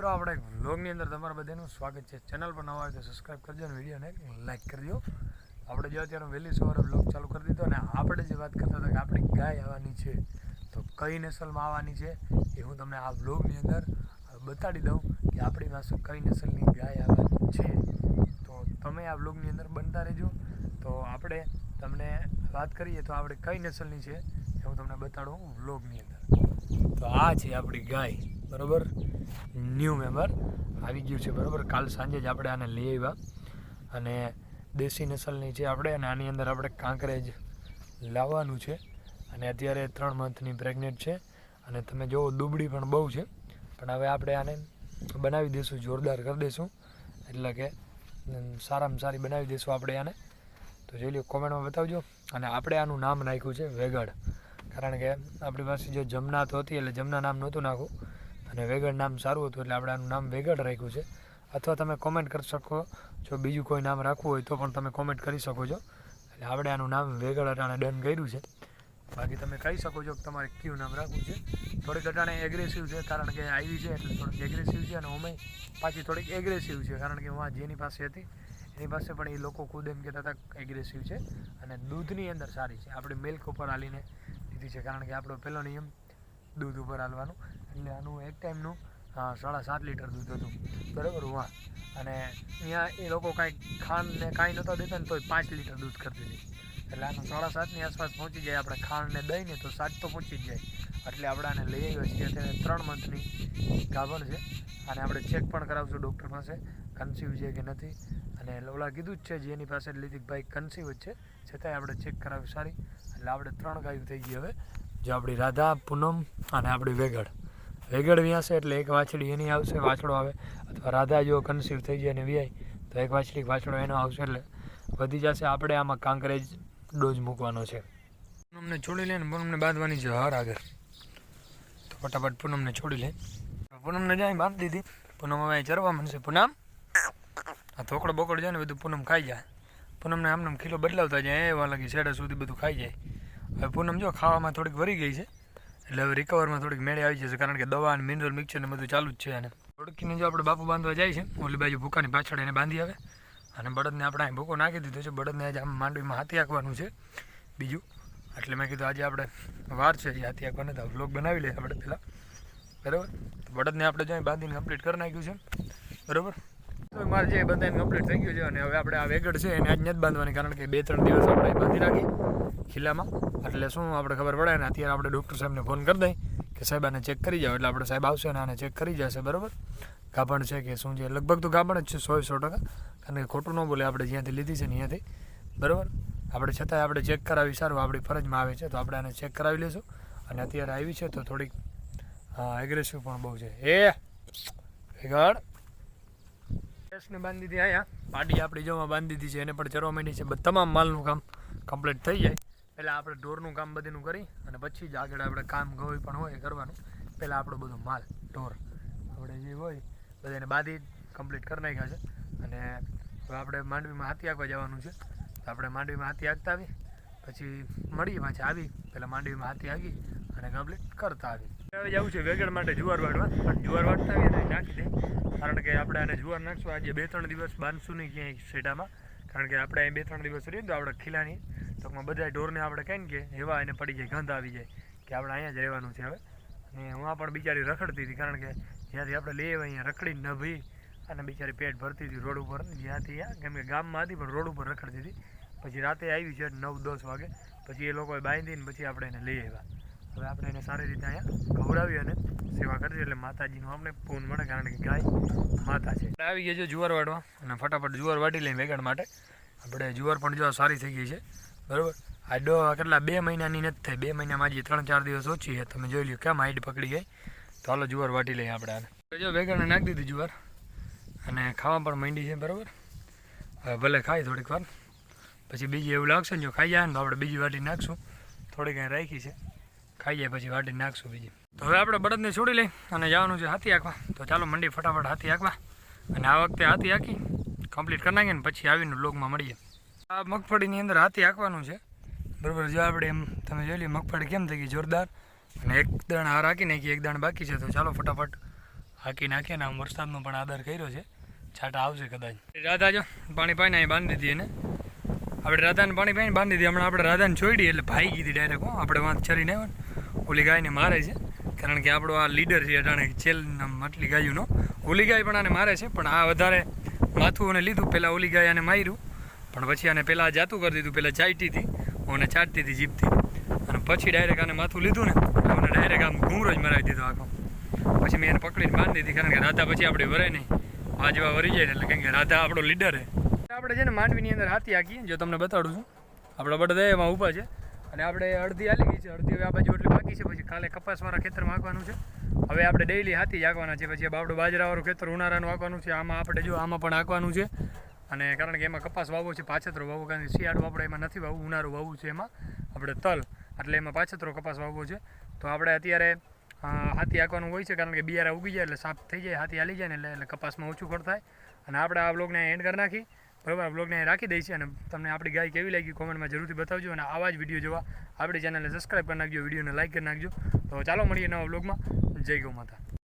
મિત્રો, આપણે એક વ્લોગની અંદર તમારા બધાનું સ્વાગત છે. ચેનલ પર નવા હોય તો સબસ્ક્રાઈબ કરજો અને વિડીયોને લાઈક કરજો. આપણે જો અત્યારે વહેલી સવારે વ્લોગ ચાલુ કરી દીધો અને આપણે જે વાત કરતા હતા કે આપણી ગાય આવવાની છે, તો કઈ નસલમાં આવવાની છે, એ હું તમને આ વ્લોગની અંદર બતાડી દઉં કે આપણી પાસે કઈ નસલની ગાય આવવાની છે. તો તમે આ વ્લોગની અંદર બનતા રહેજો. તો આપણે તમને વાત કરીએ તો આપણે કઈ નસલની છે, એ હું તમને બતાડું વ્લોગની અંદર. તો આ છે આપણી ગાય. બરોબર? ન્યૂ મેમ્બર આવી ગયું છે, બરાબર? કાલ સાંજે જ આપણે આને લઈ આવ્યા. અને દેશી નસલની છે આપણે, અને આની અંદર આપણે કાંકરેજ લાવવાનું છે. અને અત્યારે ત્રણ મંથની પ્રેગ્નેન્ટ છે. અને તમે જુઓ દુબળી પણ બહુ છે. પણ હવે આપણે આને બનાવી દઈશું જોરદાર કરી દઈશું એટલે કે સારામાં સારી બનાવી દઈશું આપણે આને. તો જોઈ લો કોમેન્ટમાં બતાવજો. અને આપણે આનું નામ નાખ્યું છે વેગડ. કારણ કે આપણી પાસે જે જમના તો હતી, એટલે જમના નામ નહોતું નાખવું. અને વેગડ નામ સારું હતું એટલે આપણે આનું નામ વેગડ રાખ્યું છે. અથવા તમે કોમેન્ટ કરી શકો. જો બીજું કોઈ નામ રાખવું હોય તો પણ તમે કોમેન્ટ કરી શકો છો. એટલે આપણે આનું નામ વેગડ અટાણે ડન કર્યું છે. બાકી તમે કહી શકો છો કે તમારે કયું નામ રાખવું છે. થોડીક અટાણે એગ્રેસિવ છે, કારણ કે આવી છે એટલે થોડીક એગ્રેસિવ છે અને અમે પાછી થોડીક એગ્રેસિવ છે, કારણ કે હું જેની પાસે હતી, એની પાસે પણ એ લોકો ખુદ એમ કહેતા હતા એગ્રેસિવ છે અને દૂધની અંદર સારી છે. આપણે મિલ્ક ઉપર હાલીને લીધી છે, કારણ કે આપણો પહેલો નિયમ દૂધ ઉપર હાલવાનું. એટલે આનું એક ટાઈમનું સાડા સાત લીટર દૂધ હતું. બરાબર? વાહ. અને અહીંયા એ લોકો કાંઈ ખાંડને કાંઈ નહોતા દેતા ને તોય પાંચ લીટર દૂધ કરતી હતી. એટલે આનું સાડા સાતની આસપાસ પહોંચી જાય. આપણે ખાંડને દઈને તો સાત તો પહોંચી જ જાય. એટલે આપણે આને લઈ આવ્યો છીએ અત્યારે ત્રણ મંથની ગાભણ છે. અને આપણે ચેક પણ કરાવશું ડૉક્ટર પાસે. કન્સીવ છે કે નથી? અને ઓલા કીધું જ છે જે એની પાસે લીધી ભાઈ કન્સીવ જ છે. છતાંય આપણે ચેક કરાવી સારી. એટલે આપણે ત્રણ ગાયું થઈ ગઈ હવે. જો આપણી રાધા, પૂનમ અને આપણી વેગડ વેગડ વ્યાસે એટલે એક વાછડી એની આવશે, વાછડો આવે. અથવા રાધા જો કન્સીવ થઈ જાય અને વ્યાય, તો એક વાછડી, વાછડો એનો આવશે એટલે વધી જશે. આપણે આમાં કાંકરેજ ડોઝ મૂકવાનો છે. પૂનમને છોડી લે ને, પૂનમને બાંધવાની છે હર આગળ. તો ફટાફટ પૂનમને છોડી લે. પૂનમને જાય બાંધી દીધી. પૂનમ હવે ચરવા માંડશે. પૂનમ? આ થોકડો બોકડ જાય ને, બધું પૂનમ ખાઈ જાય. પૂનમને આમને આમ ખીલો બદલાવતા જાય એવા લાગી છેડા સુધી બધું ખાઈ જાય. હવે પૂનમ જો ખાવામાં થોડીક વરી ગઈ છે. એટલે હવે રિકવરમાં થોડીક મેળે આવી જશે, કારણ કે દવા અને મિનરલ મિક્સર ને બધું ચાલુ જ છે અને ઓળખીને જો આપણે બાપુ બાંધવા જાય છે, ઓલી બાજુ ભૂકાની પાછળ એને બાંધી આવે, અને બળદને આપણે અહીં ભૂકો નાખી દીધો છે, બળદને આજે આમ માંડવીમાં હાથી આંકવાનું છે, બીજું. એટલે મેં કીધું આજે આપણે વાર છે, એ હાથી આંકવાને, તો વ્લોગ બનાવી લઈએ આપણે પહેલાં બરાબર? બળદને આપણે જો બાંધીને કમ્પ્લીટ કરી નાખ્યું છે. બરાબર? મારે જે બધાને કમ્પ્લીટ થઈ ગયું છે અને હવે આપણે આ વેગડ છે એને આજ નથી બાંધવાની, કારણ કે બે ત્રણ દિવસ આપણે બાંધી રાખી ખીલામાં એટલે શું આપણે ખબર પડે ને અત્યારે આપણે ડૉક્ટર સાહેબને ફોન કરી દઈએ કે સાહેબ આને ચેક કરી જાઓ. એટલે આપણે સાહેબ આવશે અને આને ચેક કરી જશે, બરાબર? ગાભણ છે કે શું છે? લગભગ તો ગાભણ જ છે સો સો ટકા. કારણ કે ખોટું ન બોલે, આપણે જ્યાંથી લીધી છે ને ત્યાંથી. બરાબર? આપણે છતાંય આપણે ચેક કરાવી સારું, આપણી ફરજમાં આવે છે. તો આપણે આને ચેક કરાવી લઈશું. અને અત્યારે આવી છે તો થોડીક, હા એગ્રેસિવ પણ બહુ છે. એ! વેગડ કેસને બાંધી દીધી અહીંયા. પાડી આપણી જવા બાંધી દીધી છે, એને પણ ચરવા માંડી છે. તમામ માલનું કામ કમ્પ્લીટ થઈ જાય. પહેલાં આપણે ઢોરનું કામ બધીનું કરી અને પછી જ આગળ આપણે કામ કોઈ પણ હોય કરવાનું. પહેલાં આપણો બધો માલ, ઢોર, આપણે જે હોય, બધાને બાંધી કમ્પ્લીટ કરી નાખ્યા છે. અને હવે આપણે માંડવીમાં હાથી આગવા જવાનું છે. તો આપણે માંડવીમાં હાથી આગતા આવી પછી મળીએ પાછી આવી. પહેલાં માંડવીમાં હાથી આગી અને કમ્પ્લીટ કરતા આવી જવું છે વેગડ માટે જુવાર વાડવા પણ જુવાર વાટતા આવીએ નાખી દે. કારણ કે આપણે આને જુવાર નાખશું. આજે બે ત્રણ દિવસ બાંધશું નહીં ક્યાંય સેટામાં કારણ કે આપણે અહીં બે ત્રણ દિવસ રહીએ તો આપણે ખીલાની તો બધા ઢોરને આપણે કહીને કે એવા એને પડી જાય, ગંધ આવી જાય કે આપણે અહીંયા જ રહેવાનું છે હવે. અને હું પણ બિચારી રખડતી હતી કારણ કે જ્યાંથી આપણે લઈ આવ્યા અહીંયા રખડીને ન ભી અને બિચારી પેટ ભરતી હતી રોડ ઉપર. જ્યાંથી કેમ કે ગામમાં હતી પણ રોડ ઉપર રખડતી હતી. પછી રાતે આવી છે નવ દસ વાગે. પછી એ લોકોએ બાંધીને પછી આપણે એને લઈ આવ્યા. હવે આપણે એને સારી રીતે અહીંયા ખવડાવી અને સેવા કરીએ એટલે માતાજીનું આપણે પૂન મળે કારણ કે ગાય માતા છે. આવી ગયા છે જુવાર વાટવા અને ફટાફટ જુવાર વાટી લઈએ વેગણ માટે. આપણે જુવાર પણ જો સારી થઈ ગઈ છે. બરાબર? આ ડો કેટલા? બે મહિનાની નથી થઈ. બે મહિનામાં હજી ત્રણ ચાર દિવસ ઓછી છે. તમે જોઈ લ્યો, કેમ હાઈટ પકડી ગઈ? તો હાલો જુવાર વાટી લઈએ આપણે આને. જો વેગણ નાખી દીધી જુવાર અને ખાવા પણ માંડી છે, બરાબર? હવે ભલે ખાય થોડીક વાર. પછી બીજી એવું લાગશે ને જો ખાઈ જાય ને તો આપણે બીજી વાટી નાખશું. થોડીક અહીં રાખી છે. ખાઈ જાય પછી વાટી નાખશું બીજી. તો હવે આપણે બળદને છોડી લઈ અને જવાનું છે હાથી આંકવા. તો ચાલો મંડી ફટાફટ હાથી આંકવા. અને આ વખતે હાથી આંકી કમ્પ્લીટ કરી નાખીએ ને પછી આવીને લોગમાં મળીએ. આ મગફળીની અંદર હાથી આંકવાનું છે. બરાબર, જો આપણે એમ, તમે જોઈ લઈએ મગફળી કેમ થઈ ગઈ? જોરદાર. અને એક દાણ હાર હાકી નાખી, એક દાણ બાકી છે. તો ચાલો ફટાફટ હાકી નાખીએ ને આમ વરસાદનો પણ આદર કર્યો છે. છાંટા આવશે કદાચ. રાધા, જો, પાણી પાઈને અહીં બાંધી દીધી એને. આપણે રાધાને પાણી પાઈને બાંધી દીધી. હમણાં આપણે રાધાને છોડી એટલે ભાઈ કીધી ડાયરેક્ટ હો. આપણે વાત ચરીને આવ્યો ને. ઓલી ગાયને મારે છે, કારણ કે આપણો આ લીડર છે અટાણે છેલ આટલી ગાયોનો. ઓલી ગાય પણ આને મારે છે, પણ આ વધારે માથું અને લીધું પહેલાં ઓલી ગાય આને માર્યું, પણ પછી આને પહેલાં જાતું કરી દીધું પહેલાં ચાટી હતી અને ચાટતી હતી જીભથી. અને પછી ડાયરેક્ટ આને માથું લીધું ને મને ડાયરેક્ટ આમ ઘૂમરો જ મરાવી દીધો આખો. પછી મેં એને પકડીને બાંધી દીધી, કારણ કે રાધા પછી આપણે વરાય નહીં. વાજવા વરી જાય એટલે કારણ કે રાધા આપણો લીડર છે આપણે છે ને માંડવીની અંદર હાથી હાકીએ જો તમને બતાડું છું. આપણા બધા એમાં ઊભા છે. અને આપણે અડધી હાલી ગઈ છે, અડધી હવે આ બાજુ એટલી બાકી છે, પછી કાલે કપાસવાળા ખેતરમાં આંકવાનું છે. હવે આપણે ડેઈલી હાથી જ આંકવાના છે, પછી બાપડું બાજરાવાળું ખેતર ઉનાળાનું આંકવાનું છે, આમાં આપણે જો આમાં પણ આંકવાનું છે. અને કારણ કે એમાં કપાસ વાવવો છે, પાછતરો વાવવો કારણ કે શિયાળું આપણે એમાં નથી વાવવું ઉનાળું વાવવું છે એમાં. આપણે તલ, એટલે એમાં પાછતરો કપાસ વાવવો છે. તો આપણે અત્યારે હાથી આંકવાનું હોય છે, કારણ કે બિયારા ઉગી જાય એટલે સાફ થઈ જાય, હાથી હાલી જાય ને એટલે એટલે કપાસમાં ઓછું ખડ થાય. અને આપણે આ બ્લોગને એન્ડ કરી નાખી. બરાબર બ્લોગને રાખી દઈશ અને તમને આપણી ગાય કેવી લાગી કોમેન્ટમાં જરૂરથી બતાવજો અને આવા જ વીડિયો જોવા આપણી ચેનલને સબસ્ક્રાઈબ કરી નાખજો વિડીયોને લાઇક કરી નાખજો. તો ચાલો મળીએ નવા બ્લોગમાં જય ગૌ માતા.